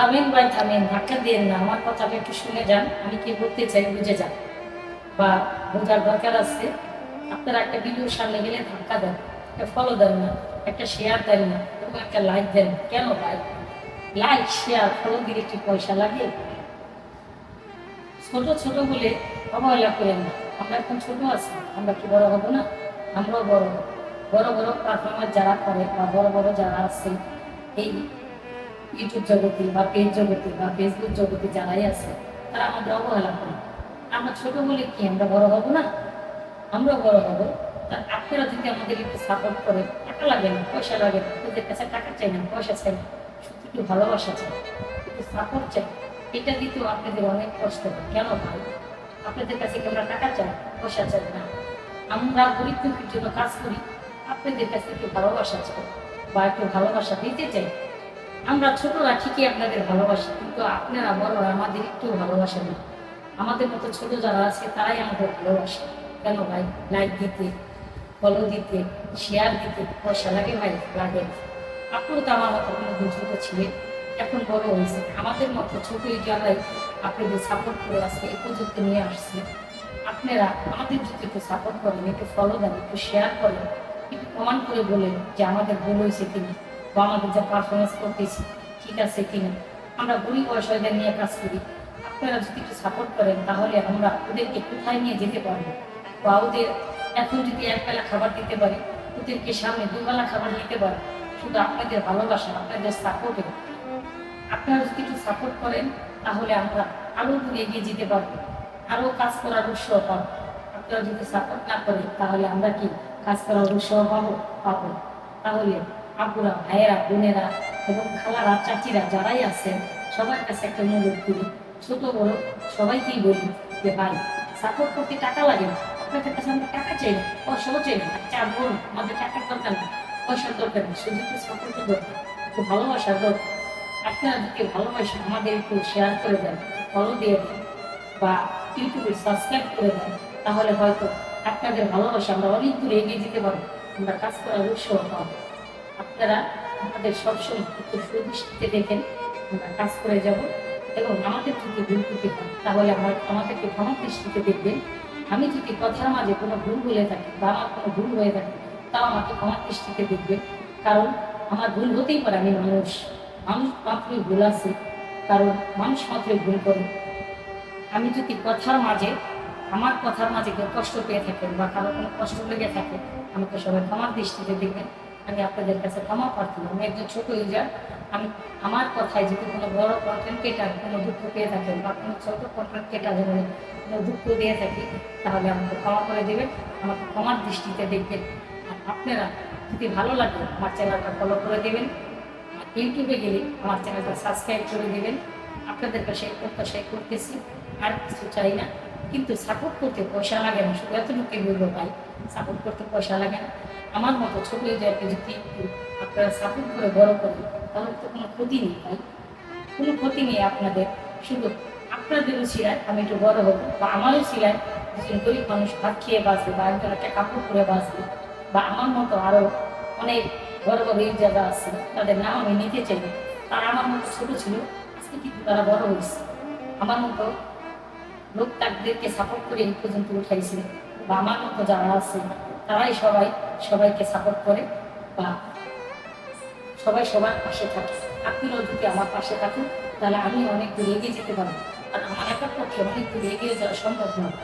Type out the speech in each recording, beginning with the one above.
থামেন ভাই, থামেন। ধাক্কা দিয়েন না। আমার কথাটা একটু শুনে যান। আমি কি বলতে চাই বুঝে যান। বা বোঝার দরকার আছে। আপনারা একটা ভিডিওর সামনে গেলে ধাক্কা দেন। একটা ফলো দেন না। একটা শেয়ার দেন না। এবং একটা লাইক দেন। কেন ভাই? লাইক শেয়ার ফলো দিলে কি পয়সা লাগে? ছোট ছোট বলে অবহেলা করেন না। আমরা এখন ছোট আছি। আমরা কি বড় হব না? আমরাও বড়। বড় বড় পারফর্মার যারা করে বা বড় বড় যারা আছে, এই ইউটিউব জগতে বা পেজ জগতে বা ফেসবুক জগতে যারাই আছে, তারা আমাদের অবহেলা করে। আমরা ছোট বলে কি আমরা বড় হব না? আমরা বড় হব। তা আপনারা যদি আমাদের একটু সাপোর্ট করে, টাকা লাগে না, পয়সা লাগে না ওদের কাছে টাকা চাই না, পয়সা চাই না, শুধু একটু ভালোবাসা চাই, একটু সাপোর্ট চাই, এটা দিতেও আপনাদের অনেক কষ্ট হয়। কেন ভাই? আপনাদের কাছে কি আমরা টাকা চাই, পয়সা চাই? না। আমরা গরিব দুঃখীর জন্য কাজ করি, আপনাদের কাছে একটু ভালোবাসা চাই বা একটু ভালোবাসা দিতে চাই আমরা ছোটরা ঠিকই আপনাদের ভালোবাসি, কিন্তু আপনারা বড়রা আমাদের একটু ভালোবাসেন না। আমাদের মতো ছোট যারা আছে, তারাই আমাদের ভালোবাসে। কেন ভাই? লাইক দিতে ফলো দিতে শেয়ার দিতে, পয়সা লাগে ভাই, লাগে। না। আপনিও তো আমার মতো কোনো ছোট ছিলেন এখন বড় হয়েছে। আমাদের মতো ছোট এই জায়গায় আপনাদের সাপোর্ট করে আসছে এই পর্যন্ত নিয়ে আসছে। আপনারা আমাদের যদি একটু সাপোর্ট করেন, একটু ফলো দেন, একটু শেয়ার করেন, একটু কমেন্ট করে বলেন যে আমাদের ভুল হয়েছে কিনা। বা আমাদের যা পারফরমেন্স করতেছি, ঠিক আছে কিনা? আমরা গরিব বয়সীদের নিয়ে কাজ করি। আপনারা যদি একটু সাপোর্ট করেন, তাহলে আমরা ওদেরকে কোথায় নিয়ে যেতে পারব? বা ওদের এখন যদি এক বেলা খাবার দিতে পারি, ওদেরকে সামনে দুবেলা খাবার দিতে পারি, শুধু আপনাদের ভালোবাসা, আপনাদের সাপোর্টে আপনারা যদি একটু সাপোর্ট করেন, তাহলে আমরা আরও দূরে এগিয়ে যেতে পারব। আরও কাজ করার উৎসাহ পাবো। আপনারা যদি সাপোর্ট না করেন, তাহলে আমরা কি কাজ করার উৎসাহ পাবো? পাবো তাহলে আপুরা ভাইয়েরা, বোনেরা এবং খালারা চাচিরা যারাই আছেন, সবার কাছে একটা অনুরোধ করি, ছোট, বড়, সবাইকেই বলি যে, ভাই সাপোর্ট করতে টাকা লাগে না। আপনাদের কাছে আমরা টাকা চাই না, পয়সাও চাই না। চা বলুন আমাদের টাকার দরকার না পয়সার দরকার নেই, শুধু একটু সাপোর্টের দরকার, একটু ভালোবাসার দরকার। আপনারা যদি ভালোবাসেন আমাদের একটু শেয়ার করে দেন ফলো দিয়ে দেন বা ইউটিউবে সাবস্ক্রাইব করে দেন, তাহলে হয়তো আপনাদের ভালোবাসা আমরা অনেক দূরে এগিয়ে যেতে পারব। আমরা কাজ করার উৎসাহ পাবো। আপনারা আমাদের সবসময় একটু সুদৃষ্টিতে দেখেন, আমরা কাজ করে যাব এবং আমাদের যদি ভুল ত্রুটি হয়, তাহলে আমার আমাদেরকে ক্ষমা দৃষ্টিতে দেখবেন। আমি যদি কথার মাঝে কোনো ভুল বলে থাকি বা আমার কোনো ভুল হয়ে থাকে, তাও আমাকে ক্ষমা দৃষ্টিতে দেখবেন। কারণ আমার ভুল হতেই পারে, আমি মানুষ। মানুষ মাত্রই ভুল আছে, কারণ মানুষ মাত্রই ভুল করে। আমি যদি কথার মাঝে, আমার কথার মাঝে কেউ কষ্ট পেয়ে থাকেন বা কারও কোনো কষ্ট লেগে থাকে, আমাকে সবাই ক্ষমার দৃষ্টিতে দেখবেন। আমি আপনাদের কাছে ক্ষমা প্রার্থী আমি একজন ছোট ইউজার আমি আমার কথায় যদি কোনো বড় কন্টেন্ট ক্রিয়েটার কোনো দুঃখ পেয়ে থাকেন বা কোনো ছোট কন্টেন্ট ক্রিয়েটার যদি কোনো দুঃখ দিয়ে থাকি, তাহলে আমাকে ক্ষমা করে দেবেন। আমাকে ক্ষমার দৃষ্টিতে দেখবেন। আর আপনারা যদি ভালো লাগে আমার চ্যানেলটা ফলো করে দেবেন। ইউটিউবে গেলে আমার চ্যানেলটা সাবস্ক্রাইব করে দেবেন। আপনাদের কাছে এই প্রত্যাশাই করতেছি। আর কিছু চাই না। কিন্তু সাপোর্ট করতে পয়সা লাগে না। শুধু এতটুকু বলব ভাই সাপোর্ট করতে পয়সা লাগে না। আমার মতো ছোট জায়গাকে যদি একটু আপনারা সাপোর্ট করে বড় করেন, তাহলে তো কোনো ক্ষতি নেই ভাই। কোনো ক্ষতি নেই আপনাদের। শুধু আপনাদেরও শিলায় আমি একটু বড় হব। বা আমারও শিলায় একজন গরিব মানুষ ভাত খেয়ে বাঁচবে বা একজন একটা কাপড় পরে বাঁচবে। বা আমার মতো আরও অনেক বড় বড় এই জায়গা আছে, তাদের নাম আমি নিতে চাই। তারা আমার মতো ছোট ছিল, আজকে কিন্তু তারা বড় হয়েছে। আমার মতো লোক তাদেরকে সাপোর্ট করে এই পর্যন্ত উঠাইছে, বা আমার মতো যারা আছে, তারাই সবাই, সবাইকে সাপোর্ট করে, বা সবাই সবার পাশে থাকে। আপনিও যদি আমার পাশে থাকুন, তাহলে আমি অনেক দূর এগিয়ে যেতে পারব। আর আমার একার পক্ষে অনেক দূর এগিয়ে যাওয়া সম্ভব নয়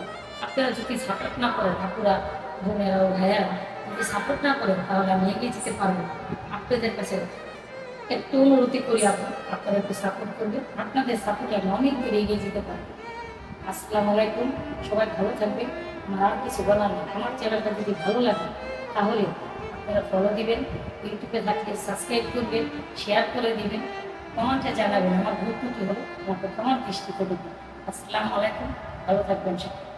আপনারা যদি সাপোর্ট না করেন, আপুরা, বোনেরা ও ভাইয়ারা, যদি সাপোর্ট না করেন, তাহলে আমি এগিয়ে যেতে পারব না। আপনাদের কাছে একটু অনুরোধই করি, আপনি আপনারা একটু সাপোর্ট করবেন। আপনাদের সাপোর্টে আমি অনেক দূর এগিয়ে যেতে পারব। আসসালামু আলাইকুম। সবাই ভালো থাকবেন। আমার আর কিছু বলার না আমার চ্যানেলটা যদি ভালো লাগে, তাহলে আপনারা ফলো দিবেন, ইউটিউবে থাকলে সাবস্ক্রাইব করবেন শেয়ার করে দিবেন কমেন্টে জানাবেন আমার ভুল ত্রুটি হলে আমাকে কমেন্ট দৃষ্টিতে দেবেন আসসালামু আলাইকুম। ভালো থাকবেন সবাই।